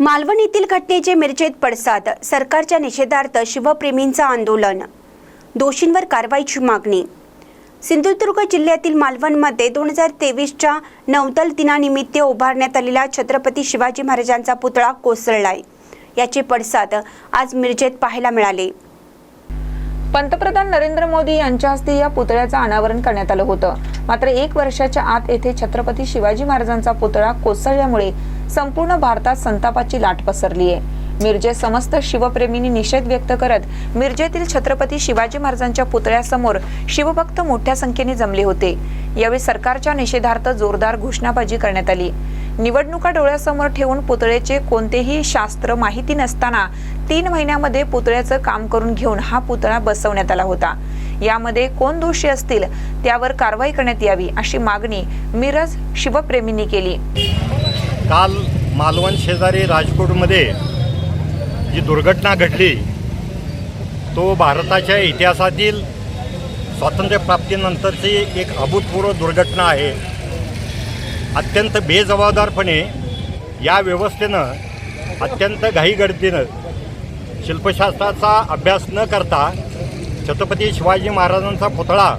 मालवण येथील घटनेचे मिरचेत पडसाद सरकारच्या निषेधार्थ शिवप्रेमींचं आंदोलन दोषींवर कारवाईची मागणी. सिंधुदुर्ग जिल्ह्यातील मालवणमध्ये दोन हजार तेवीसच्या नौदल दिनानिमित्त उभारण्यात आलेला छत्रपती शिवाजी महाराजांचा पुतळा कोसळलाय. याचे पडसाद आज मिरजेत पाहायला मिळाले. पंतप्रधान नरेंद्र मोदी यांच्या हस्ते या पुतळ्याचं अनावरण करण्यात आलं होतं. मात्र एक वर्षाच्या आत येथे छत्रपती शिवाजी महाराजांचा पुतळा कोसळल्यामुळे संपूर्ण भारतात संतापाची लाट पसरली आहे मिरजे समस्त शिवप्रेमींनी निषेध व्यक्त करत मिरजेतील छत्रपती शिवाजी महाराजांच्या पुतळ्यासमोर शिवभक्त मोठ्या संख्येने जमले होते. यावेळी सरकारच्या निषेधार्थ जोरदार घोषणाबाजी करण्यात आली. निवडणुका डोळ्यासमोर ठेवून पुतळ्याचे कोणतेही शास्त्र माहिती नसताना तीन महिन्यामध्ये पुतळ्याचं काम करून घेऊन हा पुतळा बसवण्यात आला होता. यामध्ये कोण दोषी असतील त्यावर कारवाई करण्यात यावी अशी मागणी मिरज शिवप्रेमींनी केली. काल मालवण शेजारी राजकोटमध्ये जी दुर्घटना घडली तो भारताच्या इतिहासातील स्वातंत्र्यप्राप्तीनंतरची एक अभूतपूर्व दुर्घटना आहे. अत्यंत बेजबाबदारपणे या व्यवस्थेनं अत्यंत घाईगर्दीनं शिल्पशास्त्राचा अभ्यास न करता छत्रपती शिवाजी महाराजांचा पुतळा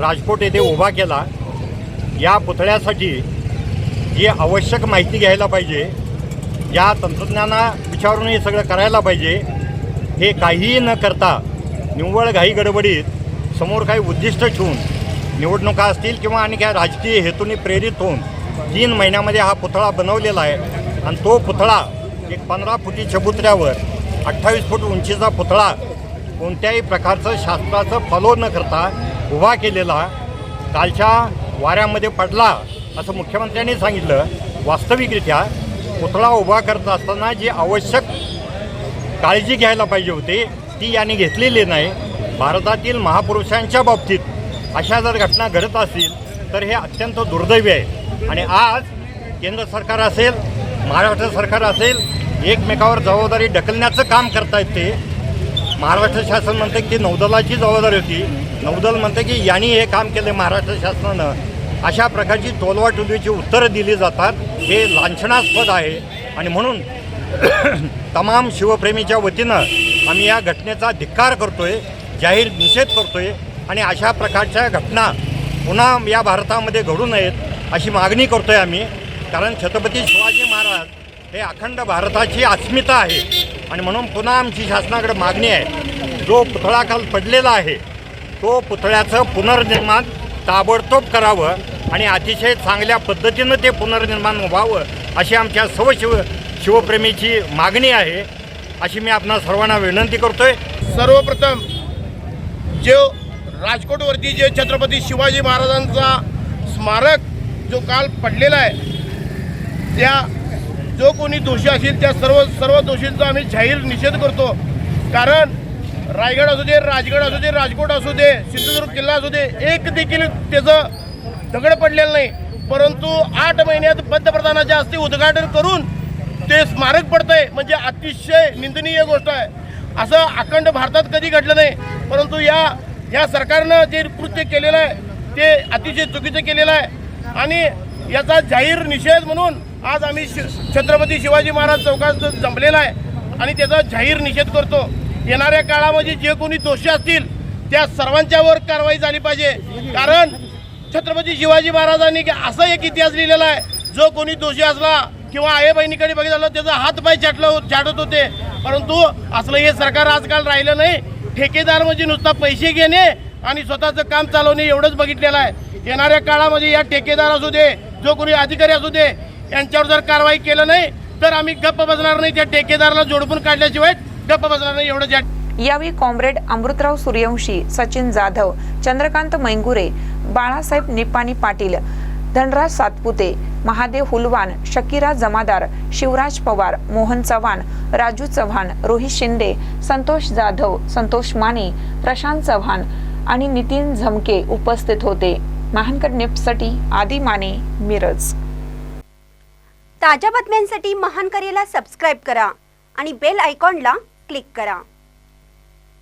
राजकोट येथे उभा केला. या पुतळ्यासाठी जी आवश्यक माहिती घ्यायला पाहिजे. या तंत्रज्ञाना विचारून हे सगळं करायला पाहिजे. हे काहीही न करता निव्वळ घाई गडबडीत समोर काही उद्दिष्ट ठेवून निवडणुका असतील किंवा आणि काय राजकीय हेतूने प्रेरित होऊन तीन महिन्यामध्ये हा पुतळा बनवलेला आहे. आणि तो पुतळा एक पंधरा फुटी चबुतऱ्यावर अठ्ठावीस फूट उंचीचा पुतळा कोणत्याही प्रकारचं शास्त्राचं फॉलो न करता उभा केलेला कालच्या वाऱ्यामध्ये पडला. असं मुख्यमंत्र्यांनी सांगितलं वास्तविकरित्या पुतळा उभा करत असताना जी आवश्यक काळजी घ्यायला पाहिजे होती ती यांनी घेतलेली नाही. भारतातील महापुरुषांच्या बाबतीत अशा जर घटना घडत असतील तर हे अत्यंत दुर्दैवी आहे. आणि आज केंद्र सरकार असेल महाराष्ट्र सरकार असेल एकमेकावर जबाबदारी ढकलण्याचं काम करतायत ते. महाराष्ट्र शासन म्हणते की नौदलाची जबाबदारी होती. नौदल म्हणते की यांनी हे काम केलं महाराष्ट्र शासनानं. अशा प्रकारची टोलवाटोलीची उत्तरं दिली जातात. हे लांछनास्पद आहे. आणि म्हणून तमाम शिवप्रेमीच्या वतीनं आम्ही या घटनेचा धिक्कार करतोय जाहीर निषेध करतोय आणि अशा प्रकारच्या घटना पुन्हा या भारतामध्ये घडू नयेत अशी मागणी करतोय आम्ही. कारण छत्रपती शिवाजी महाराज हे अखंड भारताची अस्मिता आहे. आणि म्हणून पुन्हा आमची शासनाकडे मागणी आहे. जो पुतळा काल पडलेला आहे तो पुतळ्याचं पुनर्निर्माण ताबडतोब करावं. आणि अतिशय चांगल्या पद्धतीनं ते पुनर्निर्माण व्हावं अशी आमच्या सर्व शिव शिवप्रेमीची मागणी आहे. अशी मी आपणा सर्वांना विनंती करतोय. सर्वप्रथम जो राजकोटवरती जे छत्रपती शिवाजी महाराजांचा स्मारक जो काल पडलेला आहे त्या जो कोणी दोषी असेल त्या सर्व सर्व दोषींचा आम्ही जाहीर निषेध करतो. कारण रायगड असू दे राजगड असू दे राजकोट असू दे सिंधुदुर्ग किल्ला असू दे एक देखील त्याचं दगड पडलेलं नाही. परंतु आठ महिन्यात पंतप्रधानाच्या हस्ते उद्घाटन करून ते स्मारक पडतंय. म्हणजे अतिशय निंदनीय गोष्ट आहे. असं अखंड भारतात कधी घडलं नाही. परंतु या या सरकारनं जे कृत्य केलेलं आहे ते अतिशय चुकीचं केलेलं आहे. आणि याचा जाहीर निषेध म्हणून आज आम्ही शि छत्रपती शिवाजी महाराज चौकात जमलेला आहे. आणि त्याचा जाहीर निषेध करतो. येणाऱ्या काळामध्ये जे कोणी दोषी असतील त्या सर्वांच्यावर कारवाई झाली पाहिजे. कारण छत्रपती शिवाजी महाराजांनी असा एक इतिहास लिहिलेला आहे. जो कोणी दोषी असला किंवा आई बहिणीकडे बघितलं त्याचा हात पाय चाटलं छाटत होते. परंतु असलं हे सरकार आजकाल राहिलं नाही. ठेकेदार म्हणजे नुसता पैसे घेणे आणि स्वतःचं काम चालवणे एवढंच बघितलेलं आहे. येणाऱ्या काळामध्ये या ठेकेदार असू दे जो कोणी अधिकारी असू दे यांच्यावर जर कारवाई केलं नाही तर आम्ही गप्प बसणार नाही. त्या ठेकेदाराला जोडपून काढल्याशिवाय गप्प बसणार नाही एवढं यावेळी कॉम्रेड अमृतराव सूर्यवंशी सचिन जाधव चंद्रकांत मैंगुरे बाळासाहेब निपाणी पाटील धनराज सातपुते महादेव हुलवान शकीरा जमादार शिवराज पवार मोहन चव्हाण राजू चव्हाण रोहित शिंदे संतोष जाधव संतोष माने प्रशांत चव्हाण आणि नितीन झमके उपस्थित होते. महानकर नेपसाठी आदी माने मिरज. ताज्या बातम्यांसाठी महानकरेला सबस्क्राईब करा आणि बेल आयकॉनला क्लिक करा.